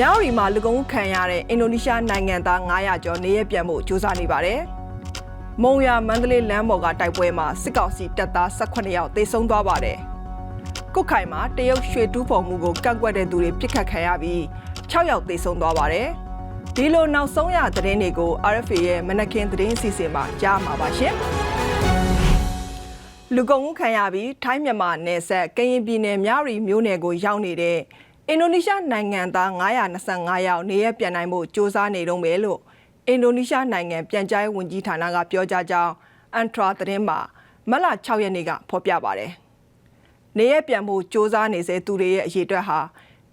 မြောက်ရီမှာလူကုန်ခံရတဲ့အင်ဒိုနီးရှားနိုင်ငံသား900ကျော်နေရပြန်ဖို့ကြိုးစားနေပါတယ်။မုံရမန္တလေးလမ်းပေါ်ကတိုက်ပွဲမှာစစ်ကောင်စီတပ်သား18ယောက်သေဆုံးသွားပါတယ်။ကုတ်ခိုင်မှာတရုတ်ရွှေတူးဖော်မှုကိုကန့်ကွက်တဲ့သူတွေပြစ်ခတ်ခံရပြီး6ယောက်သေဆုံးသွားပါတယ်။ဒီလိုနောက်ဆုံးရသတင်းတွေကို RFA ရဲ့မနက်ခင်းသတင်းအစီအစဉ်မှာကြားမှာပါရှင်။လူကုန်မှုခံရပြီးထိုင်းမြန်မာနယ်စပ်ကရင်ပြည်နယ်မြရီမြို့နယ်ကိုရောက်နေတဲ့ အင်ဒိုနီးရှားနိုင်ငံသား925ယောက်နေရပြန်နိုင်မှုစ조사နေတော့မယ်လို့အင်ဒိုနီးရှားနိုင်ငံပြန်ကြားရေးဝန်ကြီးဌာနကပြောကြားကြောင်းအန်ထရာသတင်းမှာမတ်လ6ရက်နေ့ကဖော်ပြပါတယ်။နေရပြန်မှုစ조사နေစေသူတွေရဲ့အရေးအတွက်ဟာ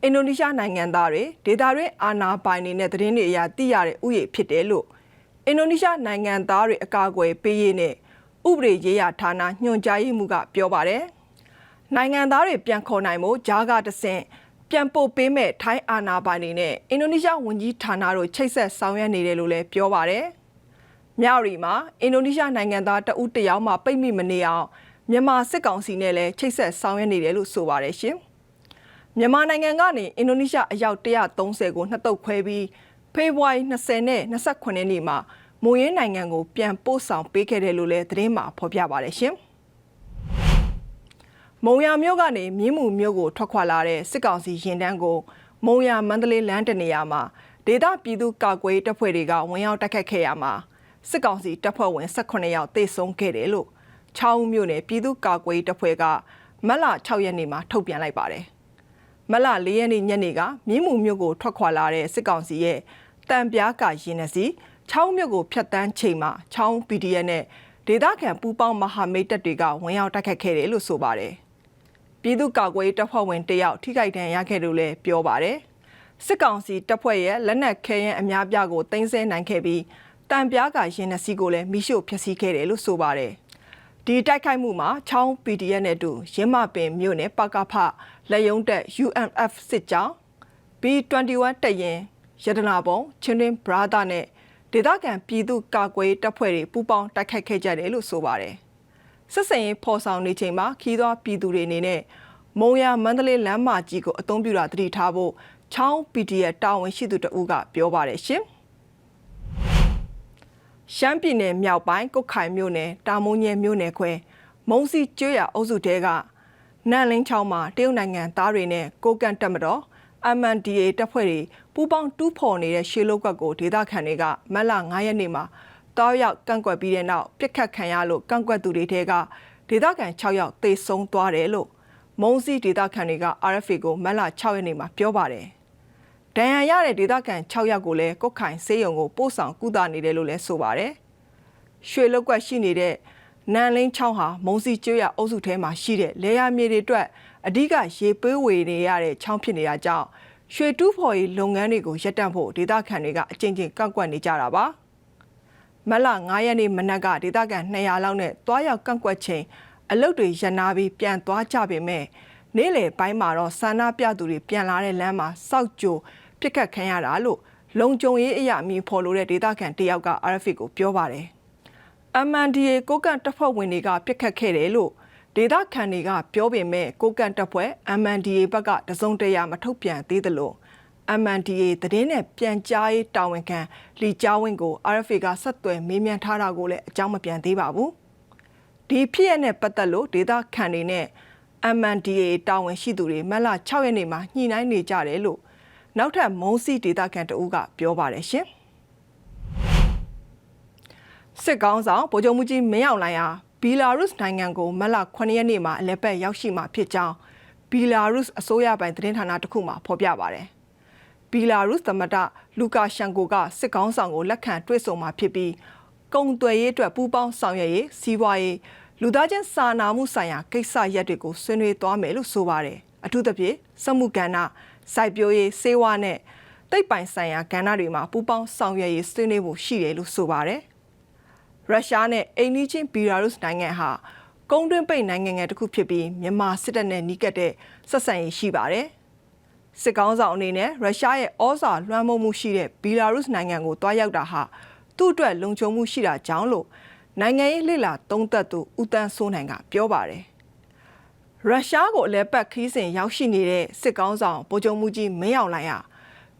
အင်ဒိုနီးရှားနိုင်ငံသားတွေဒေသတွင်းအာဏာပိုင်တွေနဲ့သတင်းတွေအရသိရတဲ့ဥယျာဉ်ဖြစ်တယ်လို့အင်ဒိုနီးရှားနိုင်ငံသားတွေအကာအကွယ်ပေးရေးနဲ့ဥပဒေရေးရာဌာနညွှန်ကြားရေးမှူးကပြောပါတယ်။နိုင်ငံသားတွေပြန်ခေါ်နိုင်မှုဂျားကတဆင့် ပြန်ပို့ပေးမဲ့ထိုင်းအာဏာပိုင်တွေနဲ့အင်ဒိုနီးရှားဝန်ကြီးဌာနတို့ချိတ်ဆက်ဆောင်ရွက်နေတယ်လို့လည်းပြောပါတယ်။မြောက်ရီမှာအင်ဒိုနီးရှားနိုင်ငံသားတဦးတယောက်မှပိတ်မိမနေအောင်မြန်မာစစ်ကောင်စီနဲ့လည်းချိတ်ဆက်ဆောင်ရွက်နေတယ်လို့ဆိုပါတယ်ရှင်။မြန်မာနိုင်ငံကနေအင်ဒိုနီးရှားအယောက်130ကိုနှစ်တုပ်ခွဲပြီးဖေဖော်ဝါရီ20နဲ့29ရက်နေ့မှာမူရင်းနိုင်ငံကိုပြန်ပို့ဆောင်ပေးခဲ့တယ်လို့လည်းသတင်းမှာဖော်ပြပါတယ်ရှင်။ မုံရမြို့ကနေမြင်းမှုမြို့ကိုထွက်ခွာလာတဲ့စစ်ကောင်စီရင်တန်းကိုမုံရမန္တလေးလမ်းတနေရာမှာဒေသပြည်သူကာကွယ်တပ်ဖွဲ့တွေကဝင်ရောက်တိုက်ခတ်ခဲ့ရမှာစစ်ကောင်စီတပ်ဖွဲ့ဝင်18ယောက်သေဆုံးခဲ့တယ်လို့ချောင်းမြို့နယ်ပြည်သူကာကွယ်တပ်ဖွဲ့ကမတ်လ6ရက်နေ့မှာထုတ်ပြန်လိုက်ပါတယ်။မတ်လ4ရက်နေ့ညနေကမြင်းမှုမြို့ကိုထွက်ခွာလာတဲ့စစ်ကောင်စီရဲ့တံပြားကရင်နစီချောင်းမြို့ကိုဖျက်တမ်းချိန်မှာချောင်း PDF နဲ့ဒေသခံပူးပေါင်းမဟာမိတ်တပ်တွေကဝင်ရောက်တိုက်ခတ်ခဲ့တယ်လို့ဆိုပါတယ်။ ပြည်သူ့ကာကွယ်တပ်ဖွဲ့ဝင်တယောက်ထိခိုက်ဒဏ်ရာရခဲ့လို့လည်းပြောပါတယ်။စစ်ကောင်စီတပ်ဖွဲ့ရဲ့လက်နက်ခဲယမ်းအများပြားကိုတင်ဆက်နိုင်ခဲ့ပြီးတံပြားကရင်နစီကိုလည်းမိရှို့ဖျက်ဆီးခဲ့တယ်လို့ဆိုပါတယ်။ဒီတိုက်ခိုက်မှုမှာချောင်း PDF နဲ့တူရင်းမပင်မြို့နယ်ပကဖလက်ယုံတက် UMF စစ်ကြောင်း B21 တပ်ရင်ရတနာပုံချင်းတွင်ဘရာသာနဲ့ဒေသခံပြည်သူကာကွယ်တပ်ဖွဲ့တွေပူးပေါင်းတိုက်ခိုက်ခဲ့ကြတယ်လို့ဆိုပါတယ်။ ဆက်ဆံရေးဖော်ဆောင်နေချိန်မှာခီးသွားပြည်သူတွေအနေနဲ့မုံရမန္တလေးလမ်းမကြီးကိုအသုံးပြုတာတတိထားဖို့ချောင်း PDF တာဝန်ရှိသူတဦးကပြောပါတယ်ရှင်။ရှမ်းပြည်နယ်မြောက်ပိုင်းကုတ်ခိုင်မြို့နယ်တာမုံညဲမြို့နယ်ခွဲမုံစီကျွရအုပ်စုတဲကနန်လင်းချောင်းမှာတရုတ်နိုင်ငံသားတွေနဲ့ကိုကန်တက်မတော် MNDA တပ်ဖွဲ့တွေပူးပေါင်းတူးဖော်နေတဲ့ရှေးလုတ်ကွက်ကိုဒေသခံတွေကမတ်လ9ရက်နေ့မှာ တောက်ရောက်ကန့်ကွက်ပြီးတဲ့နောက်ပြစ်ခတ်ခံရလို့ကန့်ကွက်သူတွေထဲကဒေသခံ6ယောက်သေဆုံးသွားတယ်လို့မုံစီဒေသခံတွေက RFA ကိုမတ်လ6ရက်နေ့မှာပြောပါတယ်။ဒဏ်ရာရတဲ့ဒေသခံ6ယောက်ကိုလည်းကုတ်ခိုင်ဆေးရုံကိုပို့ဆောင်ကုသနေတယ်လို့လည်းဆိုပါတယ်။ရွှေလုတ်ကွက်ရှိနေတဲ့နန်လင်းချောင်းဟာမုံစီကျွရအုပ်စုထဲမှာရှိတဲ့လေယာမြေတွေအတွက်အဓိကရေပေးဝေနေရတဲ့ချောင်းဖြစ်နေတာကြောင့်ရွှေတူးဖော်ရေးလုပ်ငန်းတွေကိုရပ်တန့်ဖို့ဒေသခံတွေကအကြင်ကြင်ကန့်ကွက်နေကြတာပါ။ မလ9ရက်နေ့မနက်ကဒေသခံ200လောက်နဲ့တွားရောက်ကန့်ကွက်ချိန်အလုတ်တွေရနာပြီးပြန်သွားကြပေမဲ့နေ့လယ်ပိုင်းမှာတော့ဆန္ဒပြသူတွေပြန်လာတဲ့လမ်းမှာစောက်ကြိုပြစ်ခတ်ခံရတာလို့လုံခြုံရေးအရာမြင်ဖော်လို့တဲ့ဒေသခံတယောက်က RFA ကိုပြောပါတယ်။ MNDA ကိုကန်တပ်ဖွဲ့ဝင်တွေကပြစ်ခတ်ခဲ့တယ်လို့ဒေသခံတွေကပြောပေမဲ့ကိုကန်တပ်ဖွဲ့ MNDA ဘက်ကတစုံတရာမထုတ်ပြန်သေးသလို MNDA သတင်းနဲ့ပြန်ကြားရေးတာဝန်ခံလီကျောင်းဝင်းကို RFA ကဆက်သွယ်မေးမြန်းထားတာကိုလည်းအကြောင်းမပြန်သေးပါဘူး။ဒီဖြစ်ရတဲ့ပတ်သက်လို့ဒေတာခန်တွေနဲ့ MNDA တာဝန်ရှိသူတွေမတ်လ6ရက်နေ့မှာညှိနှိုင်းနေကြတယ်လို့နောက်ထပ်မုံစီဒေတာခန်တဦးကပြောပါတယ်ရှင်။စစ်ကောင်းဆောင်ဗိုလ်ချုပ်မှုကြီးမင်းအောင်လှိုင်ဟာဘီလာရုစ်နိုင်ငံကိုမတ်လ9ရက်နေ့မှာအလဲပတ်ရောက်ရှိမှာဖြစ်ကြောင်းဘီလာရုစ်အစိုးရပိုင်သတင်းဌာနတစ်ခုမှဖော်ပြပါတယ်။ ဘီလာရုစ်သမ္မတလူကာရှန်ကိုကစစ်ကောင်းဆောင်ကိုလက်ခံတွေ့ဆုံမှာဖြစ်ပြီးကုံသွယ်ရေးအတွက်ပူးပေါင်းဆောင်ရွက်ရေးစီးပွားရေးလူသားချင်းစာနာမှုဆိုင်ရာကိစ္စရပ်တွေကိုဆွေးနွေးသွားမယ်လို့ဆိုပါတယ်အထူးသဖြင့်စက်မှုကဏ္ဍစိုက်ပျိုးရေးစေဝါနဲ့တိတ်ပိုင်ဆိုင်ရာကဏ္ဍတွေမှာပူးပေါင်းဆောင်ရွက်ရေးဆွေးနွေးဖို့ရှိတယ်လို့ဆိုပါတယ်ရုရှားနဲ့အိန္ဒိချင်းဘီလာရုစ်နိုင်ငံဟာကုန်းတွင်းပိတ်နိုင်ငံငယ်တစ်ခုဖြစ်ပြီးမြန်မာစစ်တပ်နဲ့နီးကပ်တဲ့ဆက်ဆံရေးရှိပါတယ်။ စစ်ကောင်းဆောင်အနေနဲ့ရုရှားရဲ့ဩဇာလွှမ်းမိုးမှုရှိတဲ့ဘီလာရုစ်နိုင်ငံကိုတွားရောက်တာဟာသူ့အတွက်လုံခြုံမှုရှိတာကြောင့်လို့နိုင်ငံရေးလှစ်လာသုံးသက်သူဦးတန်းစိုးနိုင်ကပြောပါတယ်ရုရှားကိုအလဲပတ်ခီးစဉ်ရောက်ရှိနေတဲ့စစ်ကောင်းဆောင်ဗိုလ်ချုပ်မှုကြီးမင်းအောင်လှိုင်ဟာဘ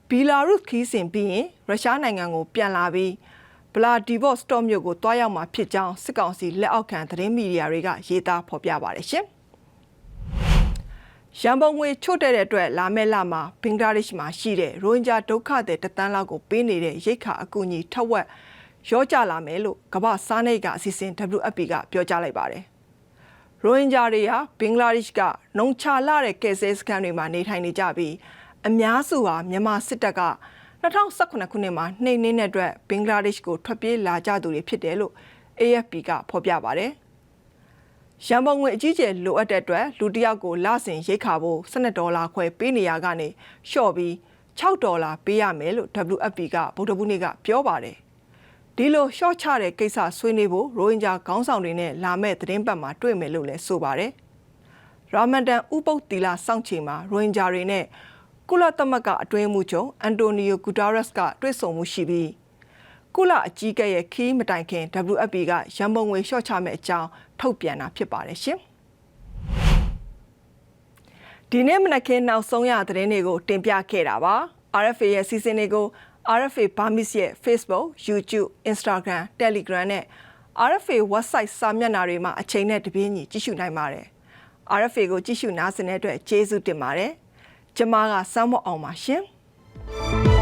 ဘီလာရုစ်ခီးစဉ်ပြီးရင်ရုရှားနိုင်ငံကိုပြန်လာပြီးဗလာဒီဗော့စတော့မြို့ကိုတွားရောက်မှာဖြစ်ကြောင်းစစ်ကောင်စီလက်အောက်ခံသတင်းမီဒီယာတွေကရေးသားဖော်ပြပါတယ်ရှင်။ ရန်ပုံငွေချို့တဲ့တဲ့အတွက်လာမယ့်လမှာဘင်္ဂလားဒေ့ရှ်မှာရှိတဲ့ရိုဟင်ဂျာဒုက္ခသည်တသန်းလောက်ကိုပေးနေတဲ့ရိတ်ခါအကူအညီထက်ဝက်ရောကြလာမယ်လို့ကမ္ဘာစားနေကအစီအစဉ် WFP ကပြောကြားလိုက်ပါတယ်။ရိုဟင်ဂျာတွေဟာဘင်္ဂလားဒေ့ရှ်ကနှုံချလာတဲ့ကယ်ဆယ်စခန်းတွေမှာနေထိုင်နေကြပြီးအများစုဟာမြန်မာစစ်တပ်က2018ခုနှစ်မှာနှိမ်နှင်းတဲ့အတွက်ဘင်္ဂလားဒေ့ရှ်ကိုထွက်ပြေးလာကြသူတွေဖြစ်တယ်လို့ AFP ကဖော်ပြပါတယ်။ ရန်ပုံငွေအကြီးကျယ်လိုအပ်တဲ့အတွက်လူတစ်ယောက်ကိုလစဉ်ရိတ်ခါဖို့12ဒေါ်လာခွဲပေးနေရကနေလျှော့ပြီး6ဒေါ်လာပေးရမယ်လို့ WFP ကဗုဒ္ဓဘူးနေ့ကပြောပါတယ်။ဒီလိုရှော့ချတဲ့ကိစ္စဆွေးနွေးဖို့ရိုဟင်ဂျာခေါင်းဆောင်တွေနဲ့လာမဲ့သတင်းပတ်မှာတွေ့မယ်လို့လည်းဆိုပါတယ်။ရာမန်ဒန်ဥပုပ်တီလာစောင့်ချိန်မှာရိုဟင်ဂျာတွေနဲ့ကုလသမဂ္ဂအတွင်းမှုချုပ်အန်တိုနီယိုဂူတာရက်စ်ကတွေ့ဆုံမှုရှိပြီး ကုလအကြီးအကဲရဲ့ခီးမတိုင်ခင် WFP ကရန်ပုံငွေလျှော့ချမဲ့အကြောင်းထုတ်ပြန်တာဖြစ်ပါတယ်ရှင်။ဒီနေ့မနက်ခင်းနောက်ဆုံးရသတင်းတွေကိုတင်ပြခဲ့တာပါ။ RFA ရဲ့စီစဉ်တွေကို RFA Burmese ရဲ့ Facebook, YouTube, Instagram, Telegram နဲ့ RFA website စာမျက်နှာတွေမှာအချိန်နဲ့တပြေးညီကြည့်ရှုနိုင်ပါတယ်။ RFA ကိုကြည့်ရှုနားဆင်တဲ့အတွက်ကျေးဇူးတင်ပါတယ်။ကျွန်မကစမ်းမအောင်ပါရှင်။